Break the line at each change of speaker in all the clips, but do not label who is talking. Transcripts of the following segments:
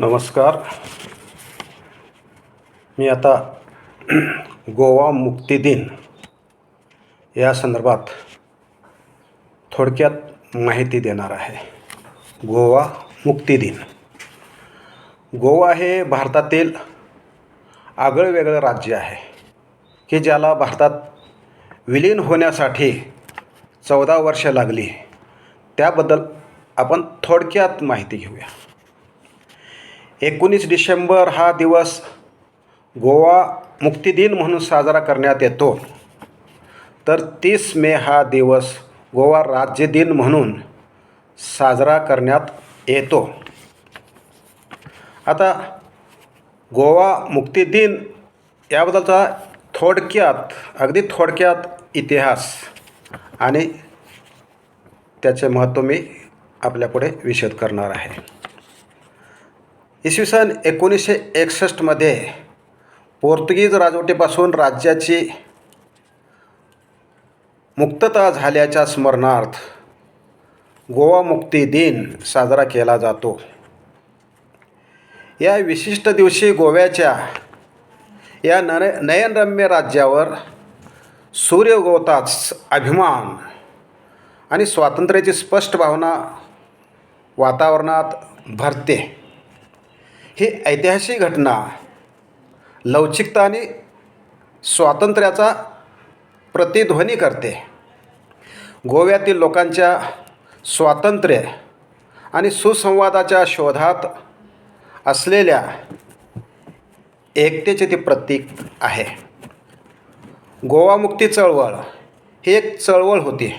नमस्कार. मी आता गोवा मुक्ती दिन या संदर्भात थोडक्यात माहिती देणार आहे. गोवा मुक्ती दिन. गोवा हे भारतातील आगळं वेगळं राज्य आहे की ज्याला भारतात विलीन होण्यासाठी चौदा वर्ष लागली. त्याबद्दल आपण थोडक्यात माहिती घेऊया. एकोणीस डिसेंबर हा दिवस गोवा मुक्तिदिन म्हणून साजरा करण्यात येतो. तर तीस मे हा दिवस गोवा राज्य दिन म्हणून साजरा करण्यात येतो. आता गोवा मुक्तिदिन याबद्दलचा थोडक्यात अगदी थोडक्यात इतिहास आणि त्याचे महत्त्व मी आपल्यापुढे विशद करणार आहे. इसवी सन एकोणीसशे एकसष्टमध्ये पोर्तुगीज राजवटीपासून राज्याची मुक्तता झाल्याच्या स्मरणार्थ गोवा मुक्ती दिन साजरा केला जातो. या विशिष्ट दिवशी गोव्याच्या या नय नयनरम्य राज्यावर सूर्य उगवताच अभिमान आणि स्वातंत्र्याची स्पष्ट भावना वातावरणात भरते. ही ऐतिहासिक घटना लवचिकता आणि स्वातंत्र्याचा प्रतिध्वनी करते. गोव्यातील लोकांच्या स्वातंत्र्य आणि सुसंवादाच्या शोधात असलेल्या एकतेचे ते प्रतीक आहे. गोवा मुक्ती चळवळ ही एक चळवळ होती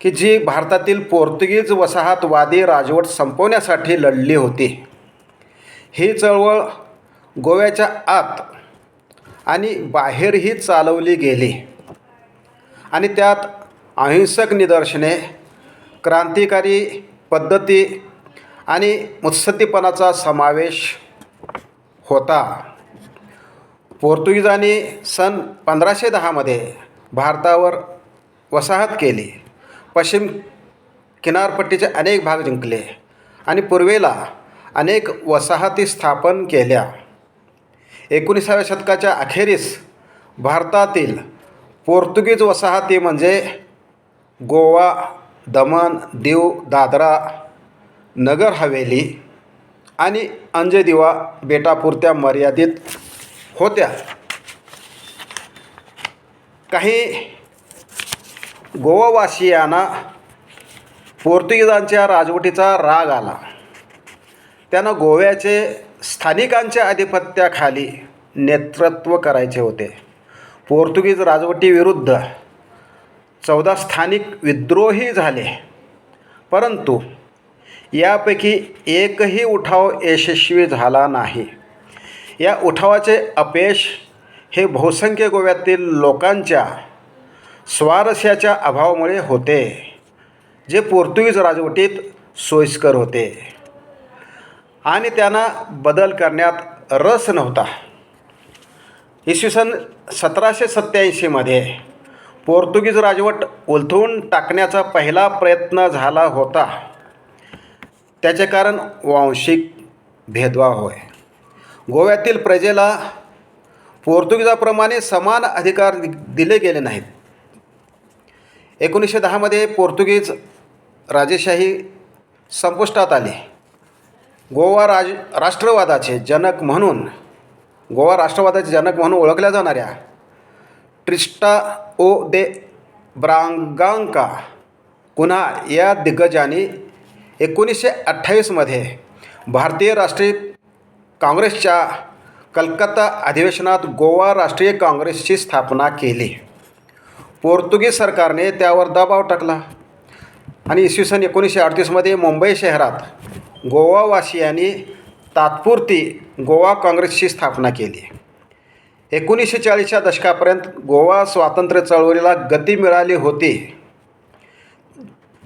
की जी भारतातील पोर्तुगीज वसाहतवादी राजवट संपवण्यासाठी लढली होती. ही चळवळ गोव्याच्या आत आणि बाहेरही चालवली गेली. आणि त्यात अहिंसक निदर्शने क्रांतिकारी पद्धती आणि मुत्सद्दीपणाचा समावेश होता. पोर्तुगीजांनी सन पंधराशे दहामध्ये भारतावर वसाहत केली. पश्चिम किनारपट्टीचे अनेक भाग जिंकले आणि पूर्वेला अनेक वसाहती स्थापन केल्या. एकोणीसाव्या शतकाच्या अखेरीस भारतातील पोर्तुगीज वसाहती म्हणजे गोवा दमण दीव दादरा नगर हवेली आणि अंजदिवा बेटापुरत्या मर्यादित होत्या. काही गोवावासियांना पोर्तुगीजांच्या राजवटीचा राग आला. त्यांना गोव्याचे स्थानिकांच्या आधिपत्याखाली नेतृत्व करायचे होते. पोर्तुगीज राजवटीविरुद्ध चौदा स्थानिक विद्रोही झाले. परंतु यापैकी एकही उठाव यशस्वी झाला नाही. या उठावाचे अपयश हे बहुसंख्य गोव्यातील लोकांच्या स्वारस्याच्या अभावामुळे होते जे पोर्तुगीज राजवटीत सोयीस्कर होते. आणि त्यांना बदल करण्यात रस नव्हता. इसवी सन सतराशे सत्त्याऐंशीमध्ये पोर्तुगीज राजवट उलथवून टाकण्याचा पहिला प्रयत्न झाला होता. त्याचे कारण वांशिक भेदभाव होय. गोव्यातील प्रजेला पोर्तुगीजाप्रमाणे समान अधिकार दि दिले गेले नाहीत. एकोणीसशे दहामध्ये पोर्तुगीज राजेशाही संपुष्टात आली. गोवा राज राष्ट्रवादाचे जनक म्हणून गोवा राष्ट्रवादाचे जनक म्हणून ओळखल्या जाणाऱ्या ट्रिस्टा ओ दे ब्रांगांका कुन्हा या दिग्गजांनी एकोणीसशे अठ्ठावीसमध्ये भारतीय राष्ट्रीय काँग्रेसच्या कलकत्ता अधिवेशनात गोवा राष्ट्रीय काँग्रेसची स्थापना केली. पोर्तुगीज सरकारने त्यावर दबाव टाकला. आणि इसवी सन एकोणीसशे अडतीसमध्ये मुंबई शहरात गोवावासियांनी तात्पुरती गोवा काँग्रेसची स्थापना केली. एकोणीसशे चाळीसच्या दशकापर्यंत गोवा स्वातंत्र्य चळवळीला गती मिळाली होती.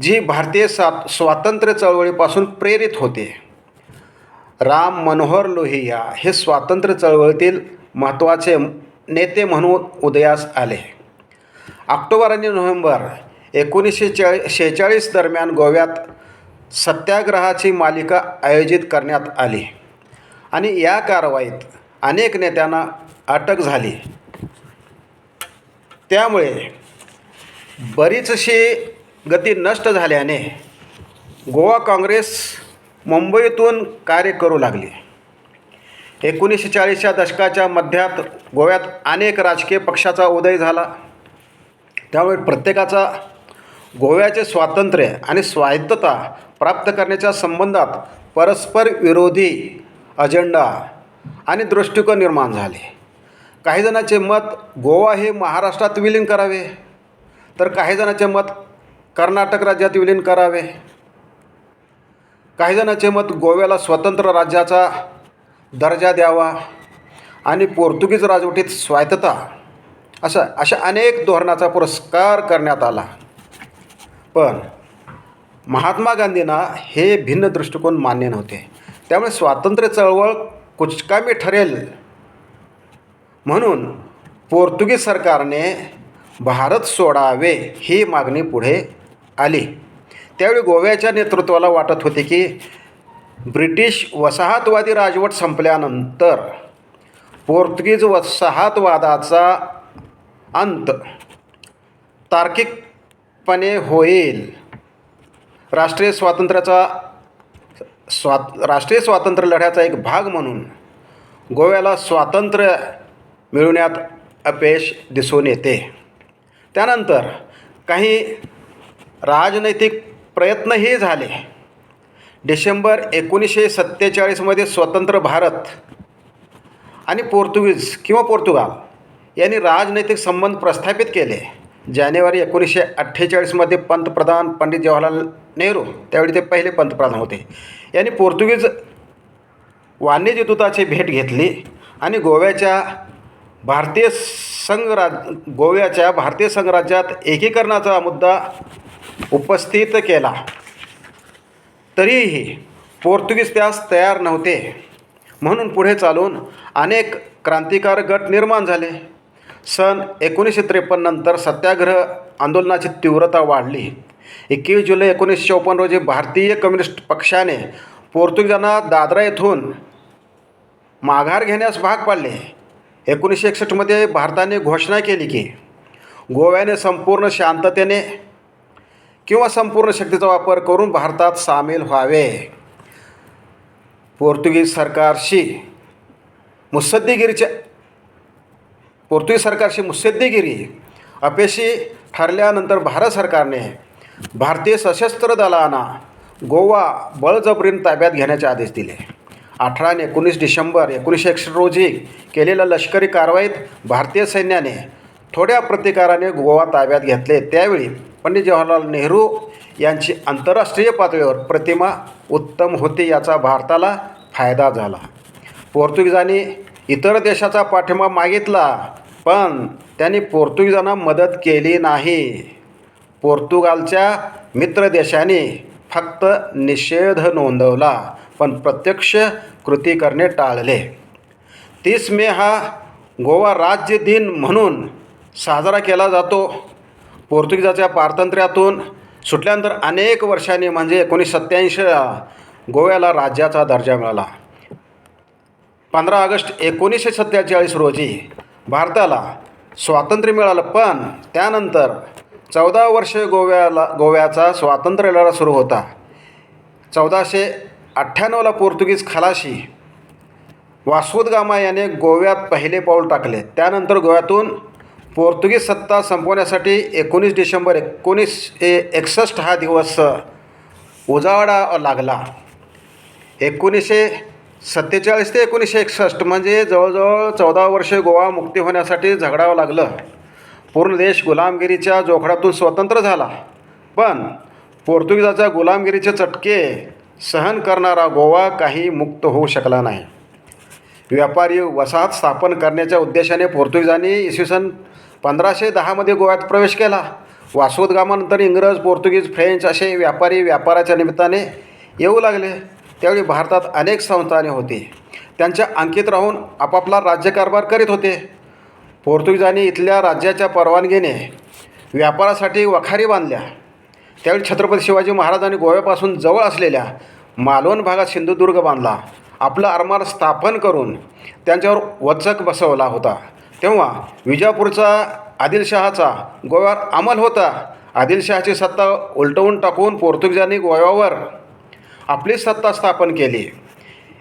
जी भारतीय सा स्वातंत्र्य चळवळीपासून प्रेरित होते. राम मनोहर लोहिया हे स्वातंत्र्य चळवळीतील महत्त्वाचे नेते म्हणून उदयास आले. ऑक्टोबर आणि नोव्हेंबर एकोणीसशे चाळी शेहेचाळीस दरम्यान गोव्यात सत्याग्रहाची मालिका आयोजित करण्यात आली आणि या कारवाईत अनेक नेत्यांना अटक झाली. त्यामुळे बरीचशी गती नष्ट झाल्याने गोवा काँग्रेस मुंबईतून कार्य करू लागली. एकोणीसशे चाळीसच्या दशकाच्या मध्यात गोव्यात अनेक राजकीय पक्षाचा उदय झाला. त्यामुळे प्रत्येकाचा गोव्याचे स्वातंत्र्य आणि स्वायत्तता प्राप्त करण्याच्या संबंधात परस्पर विरोधी अजेंडा आणि दृष्टिकोन निर्माण झाले. काही जणांचे मत गोवा हे महाराष्ट्रात विलीन करावे तर काही जणांचे मत कर्नाटक राज्यात विलीन करावे. काही जणांचे मत गोव्याला स्वतंत्र राज्याचा दर्जा द्यावा आणि पोर्तुगीज राजवटीत स्वायत्तता अशा अशा अनेक धोरणाचा पुरस्कार करण्यात आला. पण महात्मा गांधींना हे भिन्न दृष्टिकोन मान्य नव्हते. त्यामुळे स्वातंत्र्य चळवळ कुचकामी ठरेल. म्हणून पोर्तुगीज सरकारने भारत सोडावे ही मागणी पुढे आली. त्यावेळी गोव्याच्या नेतृत्वाला वाटत होते की ब्रिटिश वसाहतवादी राजवट संपल्यानंतर पोर्तुगीज वसाहतवादाचा अंत तार्किकपणे होईल. राष्ट्रीय स्वातंत्र्याचा स्वात राष्ट्रीय स्वातंत्र्य लढ्याचा एक भाग म्हणून गोव्याला स्वातंत्र्य मिळवण्यात अपयश दिसून येते. त्यानंतर काही राजनैतिक प्रयत्नही झाले. डिसेंबर एकोणीसशे सत्तेचाळीसमध्ये स्वतंत्र भारत आणि पोर्तुगीज किंवा पोर्तुगाल यांनी राजनैतिक संबंध प्रस्थापित केले. जानेवारी एकोणीसशे अठ्ठेचाळीसमध्ये पंतप्रधान पंडित जवाहरलाल नेहरू त्यावेळी ते पहिले पंतप्रधान होते. यांनी पोर्तुगीज वाणिज्यदूताची भेट घेतली आणि गोव्याच्या भारतीय संघराज गोव्याच्या भारतीय संघराज्यात एकीकरणाचा मुद्दा उपस्थित केला. तरीही पोर्तुगीज त्यास तयार नव्हते. म्हणून पुढे चालून अनेक क्रांतिकारक गट निर्माण झाले. सन एकोणीसशे त्रेपन्न नंतर सत्याग्रह आंदोलनाची तीव्रता वाढली. एकवीस जुलै एकोणीसशे चौपन्न रोजी भारतीय कम्युनिस्ट पक्षाने पोर्तुगीजांना दादरा येथून माघार घेण्यास भाग पाडले. एकोणीसशे एकसष्टमध्ये भारताने घोषणा केली की गोव्याने संपूर्ण शांततेने किंवा संपूर्ण शक्तीचा वापर करून भारतात सामील व्हावे. पोर्तुगीज सरकारशी मुत्सद्देगिरीच्या पोर्तुगीज सरकारशी मुत्सद्देगिरी अपयशी ठरल्यानंतर भारत सरकारने भारतीय सशस्त्र दलांना गोवा बळजबरीन ताब्यात घेण्याचे आदेश दिले. अठरा आणि एकोणीस डिसेंबर एकोणीसशे एकसष्ट रोजी केलेल्या लष्करी कारवाईत भारतीय सैन्याने थोड्या प्रतिकाराने गोवा ताब्यात घेतले. त्यावेळी पंडित जवाहरलाल नेहरू यांची आंतरराष्ट्रीय पातळीवर प्रतिमा उत्तम होती याचा भारताला फायदा झाला. पोर्तुगीजांनी इतर देशाचा पाठिंबा मागितला पण त्यांनी पोर्तुगीजांना मदत केली नाही. पोर्तुगालच्या मित्र देशाने फक्त निषेध नोंदवला पण प्रत्यक्ष कृती करणे टाळले. तीस मे हा गोवा राज्य दिन म्हणून साजरा केला जातो. पोर्तुगीजाच्या पारतंत्र्यातून सुटल्यानंतर अनेक वर्षांनी म्हणजे एकोणीस सत्त्याऐंशीला गोव्याला राज्याचा दर्जा मिळाला. पंधरा ऑगस्ट एकोणीसशे सत्तेचाळीस रोजी भारताला स्वातंत्र्य मिळालं पण त्यानंतर चौदा वर्षे गोव्याला गोव्याचा स्वातंत्र्य लढा सुरू होता. चौदाशे अठ्ठ्याण्णवला पोर्तुगीज खलाशी वास्कोदगामा याने गोव्यात पहिले पाऊल टाकले. त्यानंतर गोव्यातून पोर्तुगीज सत्ता संपवण्यासाठी एकोणीस डिसेंबर ए एकसष्ट हा दिवस उजाडा लागला. एकोणीसशे सत्तेचाळीस ते एकोणीसशे एकसष्ट म्हणजे जवळजवळ चौदा वर्षे गोवा मुक्ती होण्यासाठी झगडावं लागलं. पूर्ण देश गुलामगिरीच्या जोखडातून स्वतंत्र झाला. पण पोर्तुगीजाच्या गुलामगिरीचे चटके सहन करणारा गोवा काही मुक्त होऊ शकला नाही. व्यापारी वसाहत स्थापन करण्याच्या उद्देशाने पोर्तुगीजांनी इसवी सन पंधराशे दहामध्ये गोव्यात प्रवेश केला. वासोदगामानंतर इंग्रज पोर्तुगीज फ्रेंच असे व्यापारी व्यापाराच्या निमित्ताने येऊ लागले. त्यावेळी भारतात अनेक संस्थाने होती. त्यांच्या अंकित राहून आपापला राज्यकारभार करीत होते. पोर्तुगीजांनी इथल्या राज्याच्या परवानगीने व्यापारासाठी वखारी बांधल्या. त्यावेळी छत्रपती शिवाजी महाराजांनी गोव्यापासून जवळ असलेल्या मालवण भागात सिंधुदुर्ग बांधला. आपला आरमार स्थापन करून त्यांच्यावर वचक बसवला होता. तेव्हा विजापूरचा आदिलशहाचा गोव्यावर अमल होता. आदिलशहाची सत्ता उलटवून टाकून पोर्तुगीजांनी गोव्यावर आपली सत्ता स्थापन केली.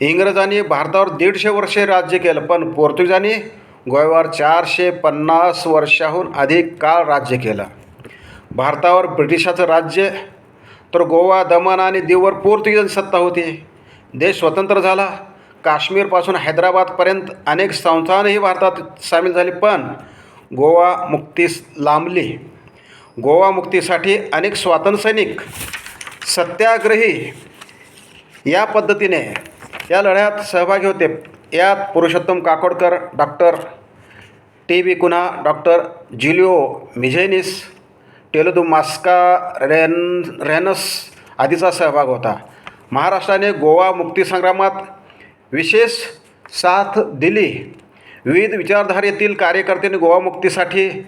इंग्रजांनी भारतावर दीडशे वर्षे राज्य केलं पण पोर्तुगीजांनी गोव्यावर चारशे पन्नास वर्षाहून अधिक काळ राज्य केलं. भारतावर ब्रिटिशाचं राज्य तर गोवा दमण आणि दीववर पोर्तुगीजांची सत्ता होती. देश स्वतंत्र झाला. काश्मीरपासून हैदराबादपर्यंत अनेक संस्थानही भारतात सामील झाली पण गोवा मुक्तीस लांबली. गोवा मुक्तीसाठी अनेक स्वातंत्र्यसैनिक सत्याग्रही या पद्धतीने या लढ्यात सहभागी होते. यात Purushottam Kakodkar doctor T B Cunha doctor Juliao Menezes टेलुदू मास्का rain rhesus आदीचा सहभाग होता. महाराष्ट्राने गोवा मुक्तीसंग्रामात विशेष साथ दिली. विविध विचारधारेतील कार्यकर्त्यांनी गोवा मुक्तीसाठी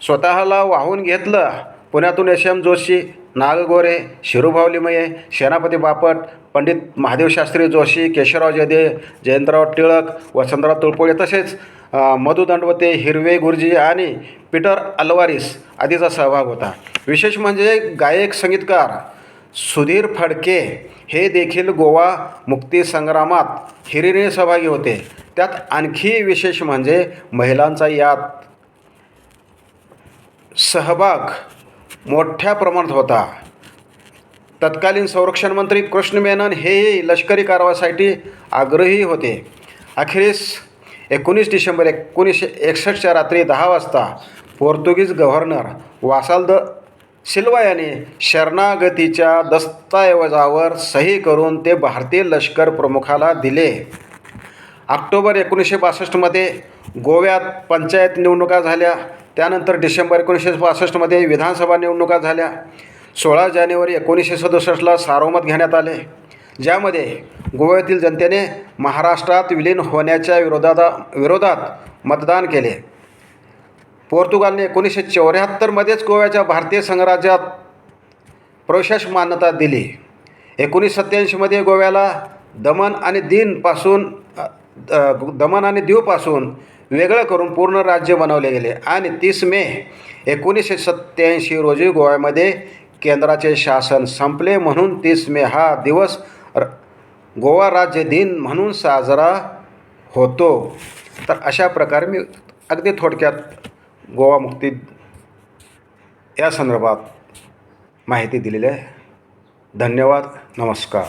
स्वतःला वाहून घेतलं. पुण्यातून एस एम जोशी नागगोरे शिरूभाऊ लिमये सेनापती बापट पंडित महादेवशास्त्री जोशी केशवराव जयदे जयंतराव टिळक वसंतराव तुळपोळे तसेच मधु दंडवते हिरवे गुरुजी आणि पीटर अलवारीस आदीचा सहभाग होता. विशेष म्हणजे गायक संगीतकार सुधीर फडके हे देखील गोवा मुक्ती संग्रामात सहभागी होते. त्यात आणखी विशेष म्हणजे महिलांचा यात सहभाग मोठ्या प्रमाणात होता. तत्कालीन संरक्षण मंत्री कृष्ण मेनन हेही लष्करी कारवाईसाठी आग्रही होते. अखेरीस एकोणीस डिसेंबर एकोणीसशे एकसष्टच्या रात्री दहा वाजता Portuguese governor Vassalo da Silva याने शरणागतीच्या दस्तऐवजावर सही करून ते भारतीय लष्कर प्रमुखाला दिले. ऑक्टोबर एकोणीसशे बासष्टमध्ये गोव्यात पंचायत निवडणुका झाल्या. त्यानंतर डिसेंबर एकोणीसशे बासष्टमध्ये विधानसभा निवडणुका झाल्या. सोळा जानेवारी एकोणीसशे सदुसष्टला सार्वमत घेण्यात आले. ज्यामध्ये गोव्यातील जनतेने महाराष्ट्रात विलीन होण्याच्या विरोधात विरोधात मतदान केले. पोर्तुगालने एकोणीसशे चौऱ्याहत्तरमध्येच गोव्याच्या भारतीय संघराज्यात प्रवेशास मान्यता दिली. एकोणीस सत्त्याऐंशीमध्ये गोव्याला दमन आणि दीनपासून दमन आणि दीवपासून वेगळं करून पूर्ण राज्य बनवले गेले. आणि तीस मे एकोणीसशे सत्त्याऐंशी रोजी गोव्यामध्ये केंद्राचे शासन संपले म्हणून तीस मे हा दिवस र गोवा राज्य दिन म्हणून साजरा होतो. तर अशा प्रकारे मी अगदी थोडक्यात गोवा मुक्ती या संदर्भात माहिती दिलेली आहे. धन्यवाद. नमस्कार.